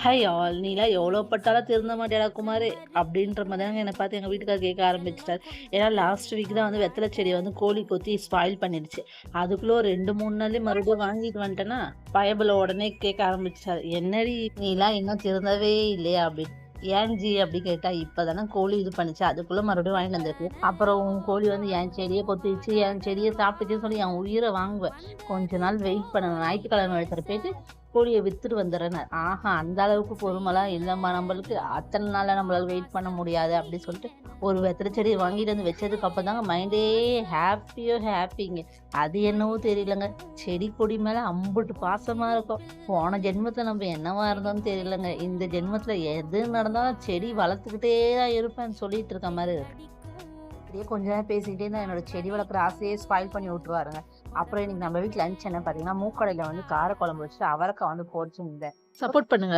Hi all நீலாம் எவ்வளோ பட்டாலும் திருந்த மாட்டேடா குமார் அப்படின்ற மாதிரி தாங்க என்னை பார்த்து எங்கள் வீட்டுக்கார் கேட்க ஆரம்பிச்சிட்டார். ஏன்னா லாஸ்ட் வீக் தான் வந்து வெத்தலை செடியை வந்து கோழி கொத்தி ஸ்பாயில் பண்ணிடுச்சு. அதுக்குள்ளே ஒரு ரெண்டு மூணு நாள்லேயே மறுபடியும் வாங்கிட்டு வந்துட்டேன்னா பயபில் உடனே கேட்க ஆரம்பிச்சிட்டார். என்னடி நீலாம் இன்னும் திருந்தவே இல்லையா அப்படின்னு ஏன் ஜி அப்படி கேட்டா இப்பதானே கோழி இது பண்ணிச்சு அதுக்குள்ள மறுபடியும் வாங்கிட்டு வந்திருக்கு. அப்புறம் உன் கோழி வந்து என் செடியை கொத்திச்சு என் செடியை சாப்பிட்டுச்சுன்னு சொல்லி என் உயிரை வாங்குவேன் கொஞ்ச நாள் வெயிட் பண்ணணும் ஞாயிற்றுக்கிழமை எடுத்துகிட்டு போயிட்டு கோழியை வித்துட்டு வந்துடுறேன் ஆஹா அந்த அளவுக்கு பொறுமெல்லாம் இல்லைம்மா நம்மளுக்கு அத்தனை நாளில் நம்மளால் வெயிட் பண்ண முடியாது அப்படின்னு சொல்லிட்டு ஒரு வெத்தலை செடியை வாங்கிட்டு வந்து வச்சதுக்கு அப்போ தாங்க மைண்டே ஹாப்பியோ ஹாப்பிங்க அது என்னவோ தெரியலங்க. செடி கொடி மேலே அம்புட்டு பாசமாக இருக்கும். போன ஜென்மத்தில் நம்ம என்னவா இருந்தோம்னு தெரியலங்க. இந்த ஜென்மத்தில் எது நடந்தாலும் செடி வளர்த்துக்கிட்டே தான் இருப்பேன்னு சொல்லிட்டு இருக்க மாதிரி இருக்கு. அப்படியே கொஞ்ச நேரம் பேசிக்கிட்டே தான் என்னோட செடி வளர்க்குற ஆசையே ஸ்பாயில் பண்ணி விட்டுருவாருங்க. அப்புறம் இன்னைக்கு நம்ம வீட்டில் லஞ்ச் என்ன பார்த்தீங்கன்னா மூக்கடையில் வந்து காரக்குழம்பு வச்சு அவரைக்காய் வந்து போச்சு இருந்தேன். சப்போர்ட் பண்ணுங்க.